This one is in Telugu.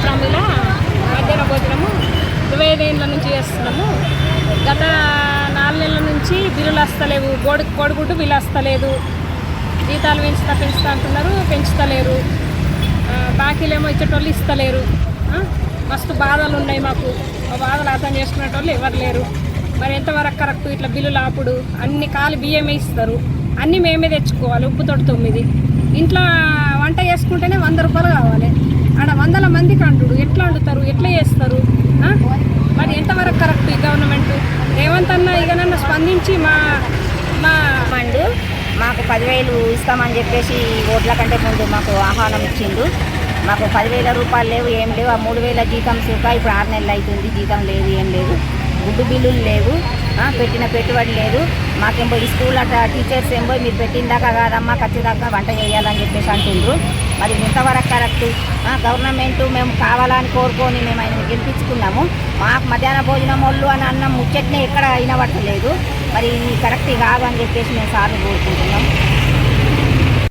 హామీల మధ్యాహ్న భోజనము ఇరవై ఐదేళ్ళ నుంచి చేస్తున్నాము. గత నాలుగు నెలల నుంచి బిల్లులు వస్తలేవు. కోడి కోడిగుడ్డు బిల్లు వస్తలేదు. జీతాలు పెంచుతా పెంచుతా అంటున్నారు. పెంచుతలేరు. బాకీలేమో ఇచ్చేటోళ్ళు ఇస్తలేరు. మస్తు బాధలు ఉన్నాయి మాకు. ఆ బాధలు అర్థం చేసుకునేటోళ్ళు ఎవరు లేరు. మరి ఎంతవరకు కరెక్ట్ ఇట్లా బిల్లులు ఆపుడు? అన్ని కాలు బియ్యమే ఇస్తారు. అన్నీ మేమే తెచ్చుకోవాలి. ఉప్పుతోటి తొమ్మిది. ఇంట్లో వంట చేసుకుంటేనే వంద రూపాయలు కావాలి. వందల మందికి అంటుడు ఎట్లా వండుతారు? ఎట్లా చేస్తారు? మరి ఎంతవరకు కరెక్ట్ ఈ గవర్నమెంట్? రేవంత్ అన్న ఇకనన్నా స్పందించి మా మా మండు మాకు పదివేలు ఇస్తామని చెప్పేసి ఓట్ల కంటే ముందు మాకు ఆహ్వానం ఇచ్చిండు. మాకు పదివేల రూపాయలు లేవు ఏం లేవు. ఆ మూడు వేల జీతం సుఖ ఇప్పుడు ఆరు నెలలు అవుతుంది జీతం లేదు ఏం లేదు. గుడ్డు బిల్లులు లేవు. పెట్టిన పెట్టుబడి లేదు. మాకేమో ఈ స్కూల్ అట్లా టీచర్స్ ఏమో మీరు పెట్టిన దాకా కాదమ్మా ఖచ్చితంగా వంట చేయాలని చెప్పేసి అంటుండ్రు. మరి ఇంతవరకు కరెక్ట్. గవర్నమెంట్ మేము కావాలని కోరుకొని మేము ఆయన గెలిపించుకున్నాము. మాకు మధ్యాహ్న భోజనం వాళ్ళు అని అన్నం ముచ్చట్నే ఎక్కడ వినబడతలేదు మరి ఇది కరెక్ట్ కాదు అని చెప్పేసి మేము సార్లు కోరుకుంటున్నాం.